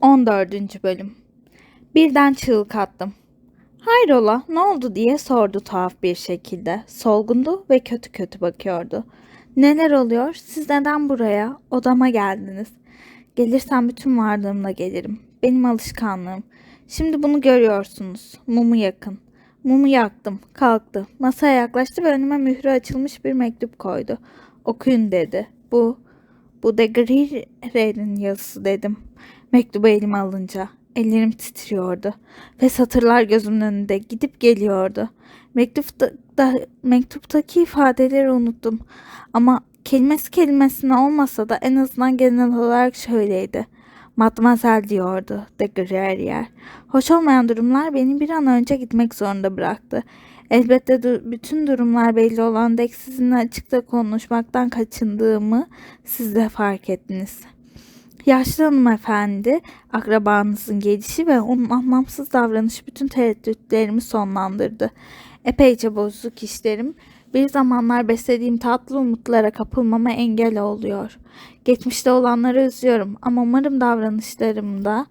14. Bölüm Birden çığlık attım. Hayrola ne oldu diye sordu tuhaf bir şekilde. Solgundu ve kötü kötü bakıyordu. Neler oluyor? Siz neden buraya? Odama geldiniz. Gelirsem bütün varlığımla gelirim. Benim alışkanlığım. Şimdi bunu görüyorsunuz. Mumu yakın. Mumu yaktım. Kalktı. Masaya yaklaştı ve önüme mührü açılmış bir mektup koydu. Okuyun dedi. Bu, bu de Grier'in yazısı dedim. Mektubu elime alınca ellerim titriyordu ve satırlar gözümün önünde gidip geliyordu. Mektupta, da, mektuptaki ifadeleri unuttum ama kelimesi kelimesine olmasa da en azından genel olarak şöyleydi. Matmazel diyordu de Gruyère. Hoş olmayan durumlar beni bir an önce gitmek zorunda bıraktı. Elbette du- bütün durumlar belli olan dek sizinle açıkta konuşmaktan kaçındığımı siz de fark ettiniz. Yaşlı hanımefendi, akrabanızın gelişi ve onun anlamsız davranışı bütün tereddütlerimi sonlandırdı. Epeyce bozuk işlerim, bir zamanlar beslediğim tatlı umutlara kapılmama engel oluyor. Geçmişte olanları üzüyorum ama umarım davranışlarımda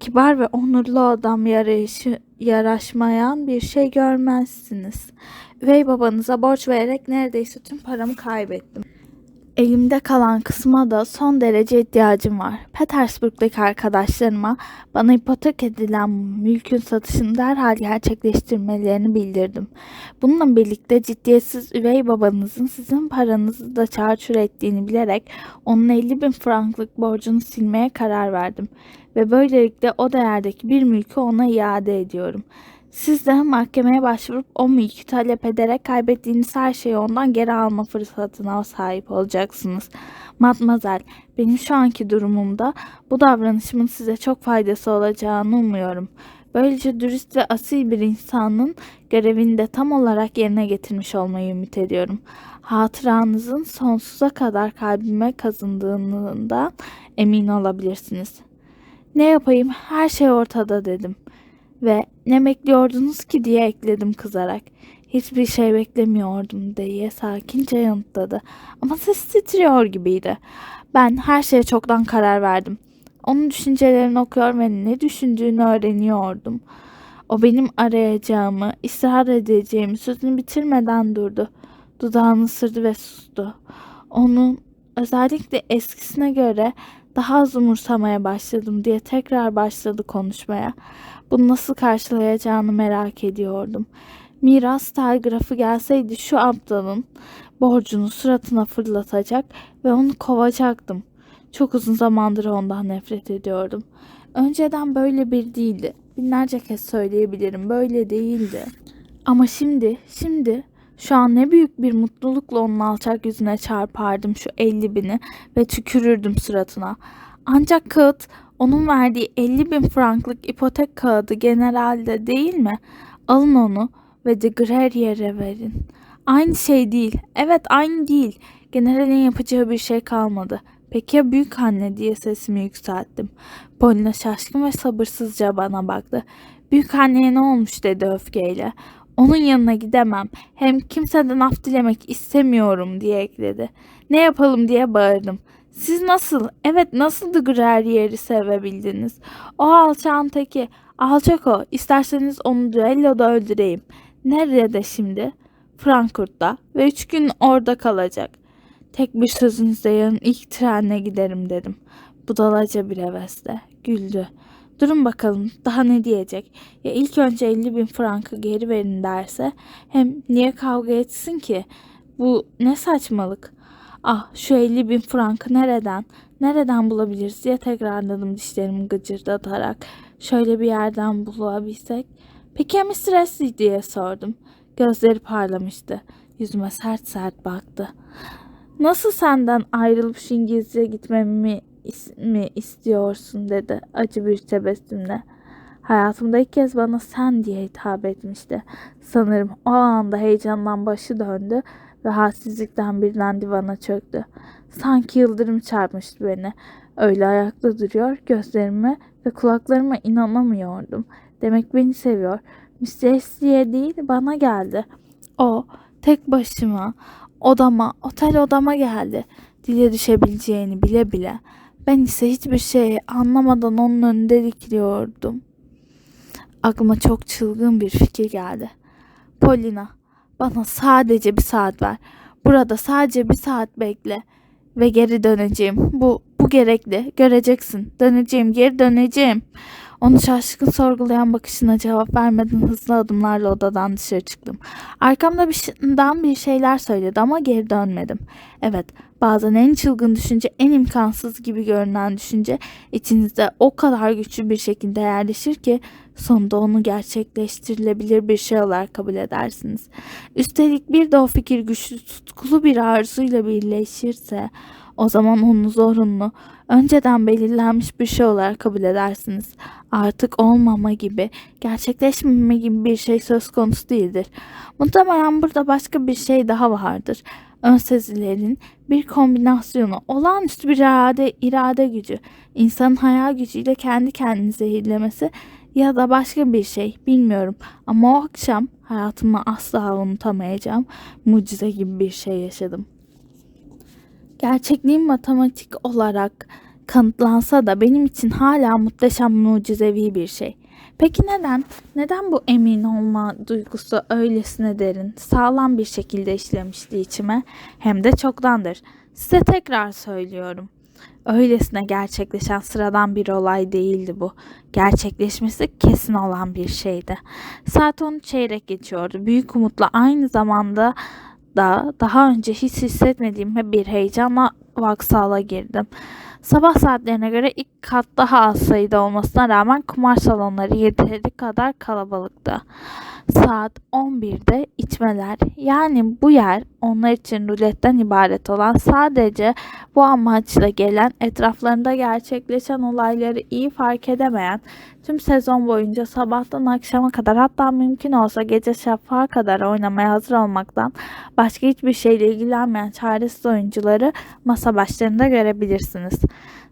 kibar ve onurlu adam yarayışı, yaraşmayan bir şey görmezsiniz. Üvey babanıza borç vererek neredeyse tüm paramı kaybettim. Elimde kalan kısma da son derece ihtiyacım var. Petersburg'daki arkadaşlarıma bana ipotek edilen mülkün satışını derhal gerçekleştirmelerini bildirdim. Bununla birlikte ciddiyetsiz üvey babanızın sizin paranızı da çarçur ettiğini bilerek onun 50 bin franklık borcunu silmeye karar verdim. Ve böylelikle o değerdeki bir mülkü ona iade ediyorum. Siz de mahkemeye başvurup o mülkü talep ederek kaybettiğiniz her şeyi ondan geri alma fırsatına sahip olacaksınız. Matmazel, benim şu anki durumumda bu davranışımın size çok faydası olacağını umuyorum. Böylece dürüst ve asil bir insanın görevini de tam olarak yerine getirmiş olmayı ümit ediyorum. Hatıranızın sonsuza kadar kalbime kazındığından emin olabilirsiniz. Ne yapayım her şey ortada dedim. Ve ne bekliyordunuz ki diye ekledim kızarak. Hiçbir şey beklemiyordum diye sakince yanıtladı. Ama ses titriyor gibiydi. Ben her şeye çoktan karar verdim. Onun düşüncelerini okuyor ve ne düşündüğünü öğreniyordum. O benim arayacağımı, ısrar edeceğimi sözünü bitirmeden durdu. Dudağını ısırdı ve sustu. Onun özellikle eskisine göre daha az umursamaya başladım diye tekrar başladı konuşmaya. Bunu nasıl karşılayacağını merak ediyordum. Miras telgrafı gelseydi şu aptalın borcunu suratına fırlatacak ve onu kovacaktım. Çok uzun zamandır ondan nefret ediyordum. Önceden böyle bir değildi. Binlerce kez söyleyebilirim böyle değildi. Ama şimdi, şimdi şu an ne büyük bir mutlulukla onun alçak yüzüne çarpardım şu 50 bini ve tükürürdüm suratına. Ancak kağıt onun verdiği 50 bin franklık ipotek kağıdı generalde değil mi? Alın onu ve de Grerier'e verin. Aynı şey değil. Evet aynı değil. Generalin yapacağı bir şey kalmadı. Peki ya büyük anne diye sesimi yükselttim. Polina şaşkın ve sabırsızca bana baktı. Büyük anneye ne olmuş dedi öfkeyle. Onun yanına gidemem. Hem kimseden af dilemek istemiyorum diye ekledi. Ne yapalım diye bağırdım. Siz nasıl, evet nasıl da Gruyère'i sevebildiniz? O alçağın teki. Alçak o. İsterseniz onu düelloda öldüreyim. Nerede şimdi? Frankfurt'ta ve üç gün orada kalacak. Tek bir sözünüzle yarın ilk trenle giderim dedim. Budalaca bir hevesle. Güldü. Durun bakalım daha ne diyecek. Ya ilk önce 50 bin frankı geri verin derse hem niye kavga etsin ki? Bu ne saçmalık. Ah şu 50 bin frankı nereden? Nereden bulabiliriz diye tekrarladım dişlerimi gıcırdatarak. Şöyle bir yerden bulabilsek. Peki ya Mr. Ashley diye sordum. Gözleri parlamıştı. Yüzüme sert sert baktı. Nasıl senden ayrılıp şu İngilizce gitmemi is- mi istiyorsun dedi acı bir tebessümle. Hayatımda ilk kez bana sen diye hitap etmişti. Sanırım o anda heyecandan başı döndü ve halsizlikten birden divana çöktü. Sanki yıldırım çarpmıştı beni. Öyle ayakta duruyor, gözlerime ve kulaklarıma inanamıyordum. Demek beni seviyor. Mr. Ashley'e değil bana geldi. O tek başıma odama, otel odama geldi. Dile düşebileceğini bile bile. Ben ise hiçbir şeyi anlamadan onun önünde dikiliyordum. Aklıma çok çılgın bir fikir geldi. Polina, bana sadece bir saat ver. Burada sadece bir saat bekle ve geri döneceğim. Bu bu gerekli. Göreceksin. Döneceğim, geri döneceğim. Onu şaşkın sorgulayan bakışına cevap vermeden hızlı adımlarla odadan dışarı çıktım. Arkamda bir şeyden bir şeyler söyledi ama geri dönmedim. Evet, bazen en çılgın düşünce, en imkansız gibi görünen düşünce içinizde o kadar güçlü bir şekilde yerleşir ki sonunda onu gerçekleştirilebilir bir şey olarak kabul edersiniz. Üstelik bir de o fikir güçlü, tutkulu bir arzuyla birleşirse o zaman onu zorunlu, önceden belirlenmiş bir şey olarak kabul edersiniz. Artık olmama gibi, gerçekleşmeme gibi bir şey söz konusu değildir. Muhtemelen burada başka bir şey daha vardır. Ön sezilerin bir kombinasyonu, olağanüstü bir irade, irade gücü, insanın hayal gücüyle kendi kendini zehirlemesi ya da başka bir şey bilmiyorum. Ama o akşam hayatımı asla unutamayacağım mucize gibi bir şey yaşadım. Gerçekliğin matematik olarak kanıtlansa da benim için hala muhteşem mucizevi bir şey. Peki neden? Neden bu emin olma duygusu öylesine derin, sağlam bir şekilde işlemişti içime? Hem de çoktandır. Size tekrar söylüyorum. Öylesine gerçekleşen sıradan bir olay değildi bu. Gerçekleşmesi kesin olan bir şeydi. Saat 10 çeyrek geçiyordu. Büyük umutla aynı zamanda da daha önce hiç hissetmediğim bir heyecanla Vaksala girdim. Sabah saatlerine göre ilk kat daha az sayıda olmasına rağmen kumar salonları yeteri kadar kalabalıktı. Saat 11'de içmeler yani bu yer onlar için ruletten ibaret olan sadece bu amaçla gelen etraflarında gerçekleşen olayları iyi fark edemeyen tüm sezon boyunca sabahtan akşama kadar hatta mümkün olsa gece şafağa kadar oynamaya hazır olmaktan başka hiçbir şeyle ilgilenmeyen çaresiz oyuncuları masa başlarında görebilirsiniz.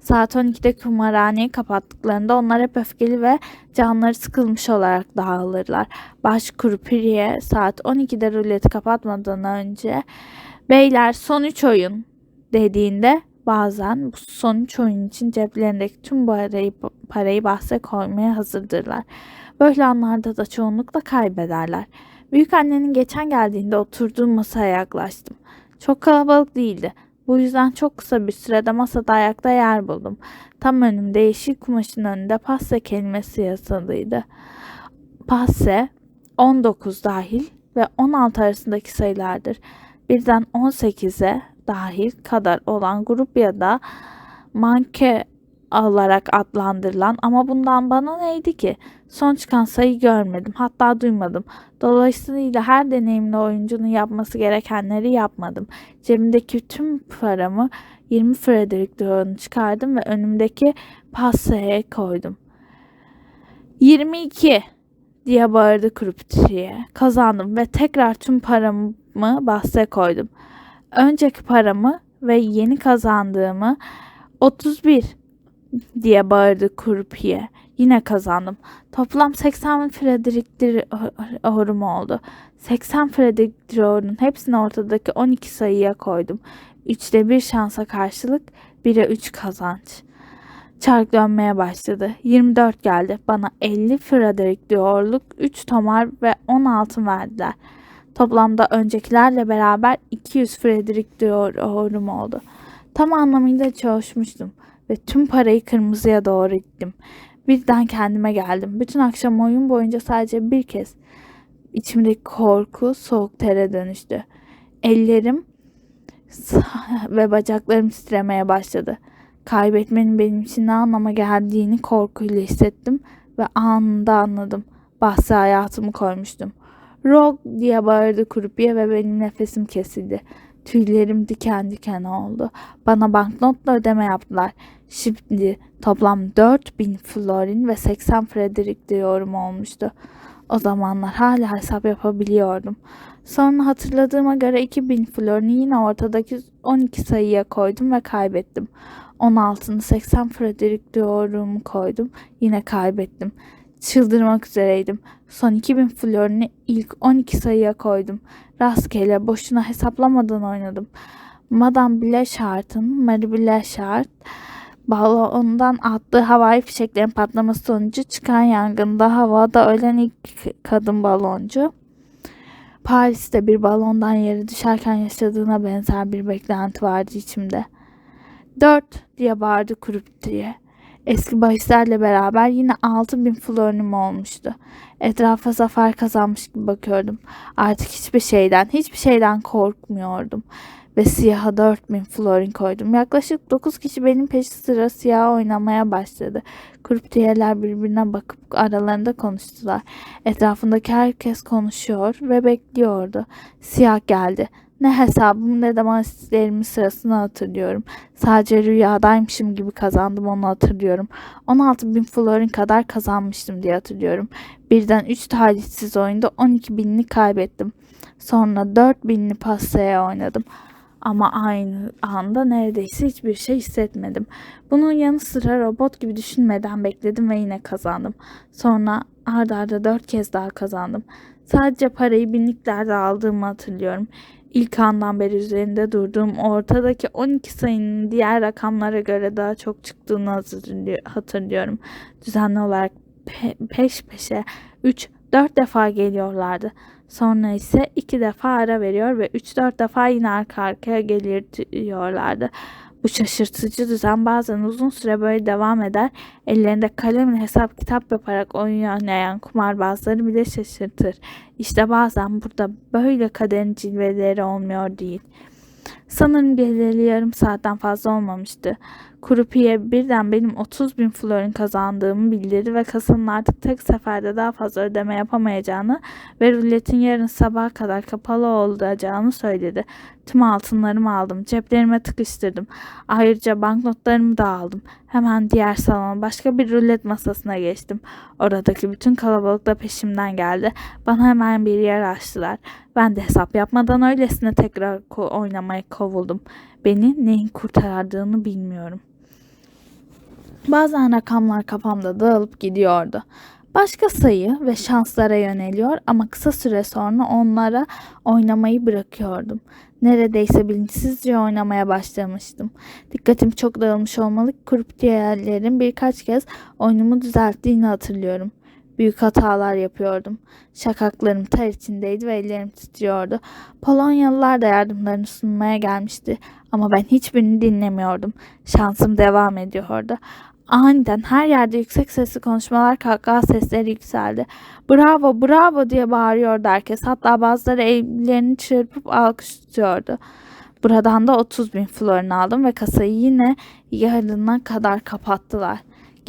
Saat 12'de kumarhaneyi kapattıklarında onlar hep öfkeli ve canları sıkılmış olarak dağılırlar. Baş kurupiriye saat 12'de ruleti kapatmadan önce beyler son 3 oyun dediğinde bazen bu son 3 oyun için ceplerindeki tüm parayı, parayı bahse koymaya hazırdırlar. Böyle anlarda da çoğunlukla kaybederler. Büyük annenin geçen geldiğinde oturduğum masaya yaklaştım. Çok kalabalık değildi. Bu yüzden çok kısa bir sürede masada ayakta yer buldum. Tam önümde yeşil kumaşın önünde passe kelimesi yazılıydı. Passe 19 dahil ve 16 arasındaki sayılardır. Birden 18'e dahil kadar olan grup ya da manke olarak adlandırılan ama bundan bana neydi ki? Son çıkan sayı görmedim hatta duymadım. Dolayısıyla her deneyimli oyuncunun yapması gerekenleri yapmadım. Cebimdeki tüm paramı 20 Frederick Doran'ı çıkardım ve önümdeki pasaya koydum. 22 diye bağırdı krupçiye. Kazandım ve tekrar tüm paramı bahse koydum. Önceki paramı ve yeni kazandığımı 31 diye bağırdı kurpiye. Yine kazandım. Toplam 80 Frederick orum oldu. 80 Frederick orunun hepsini ortadaki 12 sayıya koydum. Üçte bir şansa karşılık 1'e 3 kazanç. Çark dönmeye başladı. 24 geldi. Bana 50 Frederick diyorluk, 3 tomar ve 10 altın verdiler. Toplamda öncekilerle beraber 200 Frederick diyor orum oldu. Tam anlamıyla çalışmıştım ve tüm parayı kırmızıya doğru ittim. Birden kendime geldim. Bütün akşam oyun boyunca sadece bir kez içimdeki korku soğuk tere dönüştü. Ellerim ve bacaklarım titremeye başladı. Kaybetmenin benim için ne anlama geldiğini korkuyla hissettim ve anında anladım. Bahse hayatımı koymuştum. Rog diye bağırdı kurupiye ve benim nefesim kesildi. Tüylerim diken diken oldu. Bana banknotla ödeme yaptılar. Şimdi toplam 4000 florin ve 80 Frederick diyorum olmuştu. O zamanlar hala hesap yapabiliyordum. Sonra hatırladığıma göre 2000 florini yine ortadaki 12 sayıya koydum ve kaybettim. 16'ını 80 Frederick diyorum koydum. Yine kaybettim. Çıldırmak üzereydim. Son 2000 florini ilk 12 sayıya koydum. Rastgele boşuna hesaplamadan oynadım. Madame Blanchard'ın Marie Blanchard Balondan attığı havai fişeklerin patlaması sonucu çıkan yangında havada ölen ilk kadın baloncu. Paris'te bir balondan yere düşerken yaşadığına benzer bir beklenti vardı içimde. Dört diye bağırdı kurup diye. Eski bahislerle beraber yine altı bin florim olmuştu. Etrafa zafer kazanmış gibi bakıyordum. Artık hiçbir şeyden, hiçbir şeyden korkmuyordum. Ve siyaha dört bin florin koydum. Yaklaşık dokuz kişi benim peşi sıra siyah oynamaya başladı. Kruptiyeler birbirine bakıp aralarında konuştular. Etrafındaki herkes konuşuyor ve bekliyordu. Siyah geldi. Ne hesabım ne de masitlerimin sırasını hatırlıyorum. Sadece rüyadaymışım gibi kazandım onu hatırlıyorum. 16 bin florin kadar kazanmıştım diye hatırlıyorum. Birden 3 talihsiz oyunda 12 binini kaybettim. Sonra 4 binini pastaya oynadım. Ama aynı anda neredeyse hiçbir şey hissetmedim. Bunun yanı sıra robot gibi düşünmeden bekledim ve yine kazandım. Sonra ardarda arda dört kez daha kazandım. Sadece parayı binliklerde aldığımı hatırlıyorum. İlk andan beri üzerinde durduğum ortadaki 12 sayının diğer rakamlara göre daha çok çıktığını hatırlıyorum. Düzenli olarak pe- peş peşe 3 4 defa geliyorlardı. Sonra ise 2 defa ara veriyor ve 3-4 defa yine arka arkaya geliyorlardı. Bu şaşırtıcı düzen bazen uzun süre böyle devam eder. Ellerinde kalemle hesap kitap yaparak oyun oynayan kumarbazları bile şaşırtır. İşte bazen burada böyle kaderin cilveleri olmuyor değil. Sanırım geleli yarım saatten fazla olmamıştı. Kurupiye birden benim 30 bin florin kazandığımı bildirdi ve kasanın artık tek seferde daha fazla ödeme yapamayacağını ve ruletin yarın sabaha kadar kapalı olacağını söyledi. Tüm altınlarımı aldım. Ceplerime tıkıştırdım. Ayrıca banknotlarımı da aldım. Hemen diğer salona başka bir rulet masasına geçtim. Oradaki bütün kalabalık da peşimden geldi. Bana hemen bir yer açtılar. Ben de hesap yapmadan öylesine tekrar ko- oynamaya kovuldum. Beni neyin kurtardığını bilmiyorum. Bazen rakamlar kafamda dağılıp gidiyordu. Başka sayı ve şanslara yöneliyor ama kısa süre sonra onlara oynamayı bırakıyordum. Neredeyse bilinçsizce oynamaya başlamıştım. Dikkatim çok dağılmış olmalı. Kruptiyerlerin birkaç kez oyunumu düzelttiğini hatırlıyorum. Büyük hatalar yapıyordum. Şakaklarım ter içindeydi ve ellerim titriyordu. Polonyalılar da yardımlarını sunmaya gelmişti ama ben hiçbirini dinlemiyordum. Şansım devam ediyordu. Aniden her yerde yüksek sesli konuşmalar, kahkaha sesleri yükseldi. Bravo, bravo diye bağırıyordu herkes. Hatta bazıları ellerini çırpıp alkışlıyordu. Buradan da 30 bin florin aldım ve kasayı yine yarına kadar kapattılar.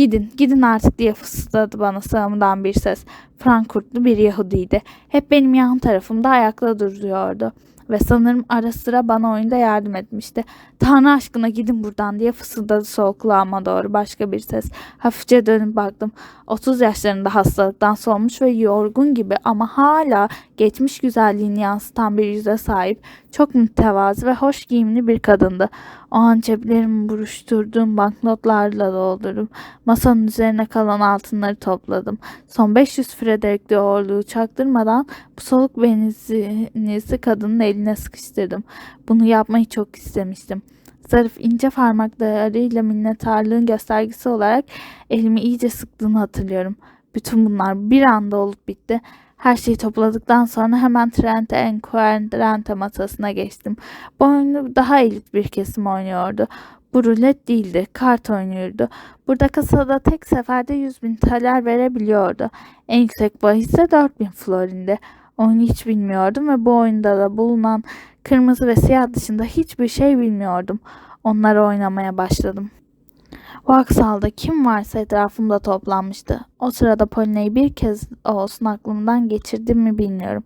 Gidin, gidin artık diye fısıldadı bana sağımdan bir ses. Frankfurtlu bir Yahudiydi. Hep benim yan tarafımda ayakta duruyordu ve sanırım ara sıra bana oyunda yardım etmişti. Tanrı aşkına gidin buradan diye fısıldadı sol kulağıma doğru başka bir ses. Hafifçe dönüp baktım. 30 yaşlarında hastalıktan solmuş ve yorgun gibi ama hala geçmiş güzelliğini yansıtan bir yüze sahip çok mütevazı ve hoş giyimli bir kadındı. O an ceplerimi buruşturduğum banknotlarla doldurdum. Masanın üzerine kalan altınları topladım. Son 500 Frederick Doğruluğu çaktırmadan bu soluk benizinizi kadının eline sıkıştırdım. Bunu yapmayı çok istemiştim. Zarif ince parmaklarıyla minnettarlığın göstergesi olarak elimi iyice sıktığını hatırlıyorum. Bütün bunlar bir anda olup bitti. Her şeyi topladıktan sonra hemen Trente Enquadrante masasına geçtim. Bu oyunu daha elit bir kesim oynuyordu. Bu rulet değildi, kart oynuyordu. Burada kasada tek seferde 100 bin taler verebiliyordu. En yüksek bahis ise 4000 florinde. Oyunu hiç bilmiyordum ve bu oyunda da bulunan kırmızı ve siyah dışında hiçbir şey bilmiyordum. Onları oynamaya başladım. Vaksal'da kim varsa etrafımda toplanmıştı. O sırada Poline'yi bir kez olsun aklımdan geçirdim mi bilmiyorum.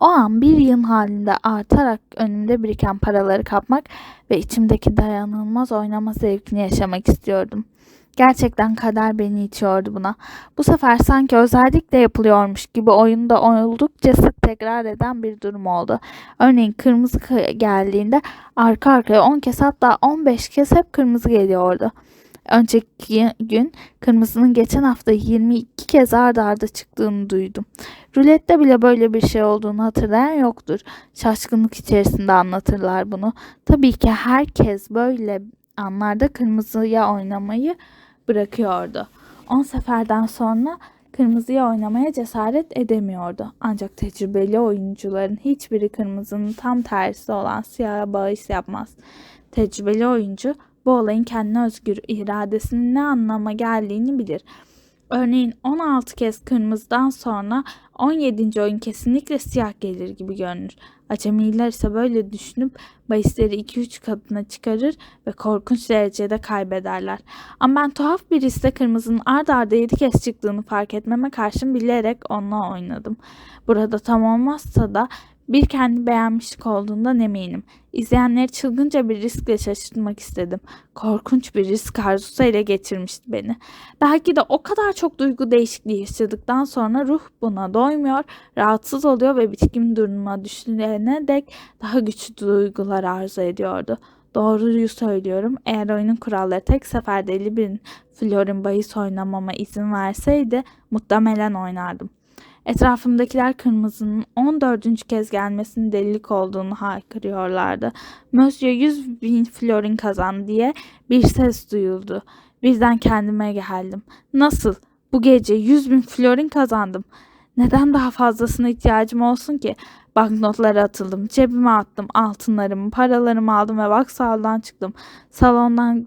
O an bir yığın halinde artarak önümde biriken paraları kapmak ve içimdeki dayanılmaz oynama zevkini yaşamak istiyordum. Gerçekten kader beni itiyordu buna. Bu sefer sanki özellikle yapılıyormuş gibi oyunda oldukça sık tekrar eden bir durum oldu. Örneğin kırmızı geldiğinde arka arkaya 10 kez hatta 15 kez hep kırmızı geliyordu. Önceki gün kırmızının geçen hafta 22 kez arda arda çıktığını duydum. Rulette bile böyle bir şey olduğunu hatırlayan yoktur. Şaşkınlık içerisinde anlatırlar bunu. Tabii ki herkes böyle anlarda kırmızıya oynamayı bırakıyordu. 10 seferden sonra kırmızıya oynamaya cesaret edemiyordu. Ancak tecrübeli oyuncuların hiçbiri kırmızının tam tersi olan siyaha bağış yapmaz. Tecrübeli oyuncu bu olayın kendine özgür iradesinin ne anlama geldiğini bilir. Örneğin 16 kez kırmızıdan sonra 17. oyun kesinlikle siyah gelir gibi görünür. Acemiler ise böyle düşünüp bahisleri 2-3 katına çıkarır ve korkunç derecede kaybederler. Ama ben tuhaf bir hisle kırmızının ard arda 7 kez çıktığını fark etmeme karşın bilerek onunla oynadım. Burada tam olmazsa da bir kendi beğenmişlik olduğundan eminim. İzleyenleri çılgınca bir riskle şaşırtmak istedim. Korkunç bir risk arzusu ele geçirmişti beni. Belki de o kadar çok duygu değişikliği yaşadıktan sonra ruh buna doymuyor, rahatsız oluyor ve bitkin duruma düşene dek daha güçlü duygular arzu ediyordu. Doğruyu söylüyorum. Eğer oyunun kuralları tek seferde 50 bin florin bahis oynamama izin verseydi muhtemelen oynardım. Etrafımdakiler kırmızının 14. kez gelmesinin delilik olduğunu haykırıyorlardı. Monsieur 100 bin florin kazandı diye bir ses duyuldu. Birden kendime geldim. Nasıl? Bu gece 100 bin florin kazandım. Neden daha fazlasına ihtiyacım olsun ki? Banknotları atıldım, cebime attım, altınlarımı, paralarımı aldım ve Vauxhall'dan çıktım. Salondan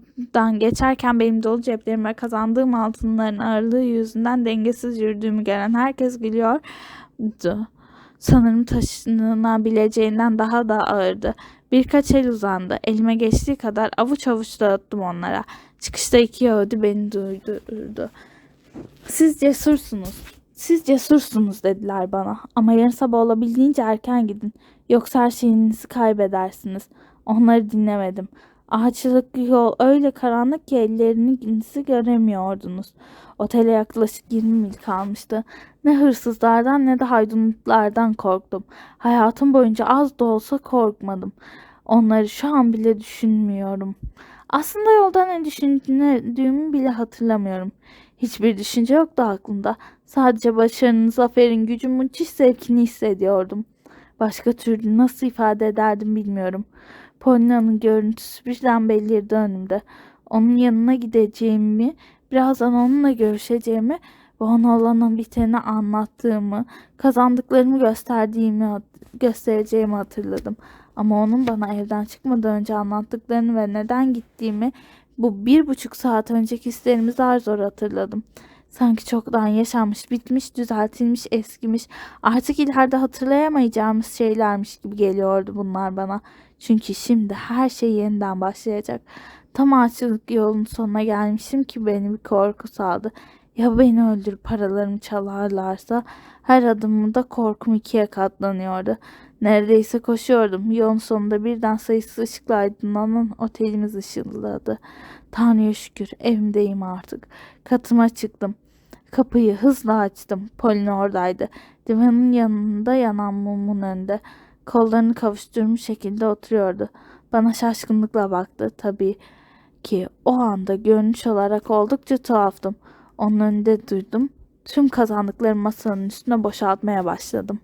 geçerken benim dolu ceplerime kazandığım altınların ağırlığı yüzünden dengesiz yürüdüğümü gören herkes gülüyordu. Sanırım taşınabileceğinden daha da ağırdı. Birkaç el uzandı. Elime geçtiği kadar avuç avuç dağıttım onlara. Çıkışta iki Yahudi beni durdurdu. Siz cesursunuz. Siz cesursunuz dediler bana. Ama yarın sabah olabildiğince erken gidin. Yoksa her şeyinizi kaybedersiniz. Onları dinlemedim. Ağaçlık yol öyle karanlık ki ellerinizi göremiyordunuz. Otele yaklaşık 20 mil kalmıştı. Ne hırsızlardan ne de haydutlardan korktum. Hayatım boyunca az da olsa korkmadım. Onları şu an bile düşünmüyorum. Aslında yolda ne düşündüğümü bile hatırlamıyorum. Hiçbir düşünce yoktu aklımda. Sadece başarının, zaferin, gücün müthiş zevkini hissediyordum. Başka türlü nasıl ifade ederdim bilmiyorum. Polina'nın görüntüsü birden belirdi önümde. Onun yanına gideceğimi, birazdan onunla görüşeceğimi ve ona olan biteni anlattığımı, kazandıklarımı gösterdiğimi, göstereceğimi hatırladım. Ama onun bana evden çıkmadan önce anlattıklarını ve neden gittiğimi bu bir buçuk saat önceki hislerimi zar zor hatırladım. Sanki çoktan yaşanmış, bitmiş, düzeltilmiş, eskimiş, artık ileride hatırlayamayacağımız şeylermiş gibi geliyordu bunlar bana. Çünkü şimdi her şey yeniden başlayacak. Tam ağaçlık yolun sonuna gelmişim ki beni bir korku saldı. Ya beni öldürüp paralarımı çalarlarsa her adımımda korkum ikiye katlanıyordu. Neredeyse koşuyordum. Yolun sonunda birden sayısız ışıkla aydınlanan otelimiz ışıldadı. Tanrı'ya şükür evimdeyim artık. Katıma çıktım. Kapıyı hızla açtım. Polin oradaydı. Divanın yanında yanan mumun önünde. Kollarını kavuşturmuş şekilde oturuyordu. Bana şaşkınlıkla baktı. Tabii ki o anda görünüş olarak oldukça tuhaftım. Onun önünde durdum. Tüm kazandıklarımı masanın üstüne boşaltmaya başladım.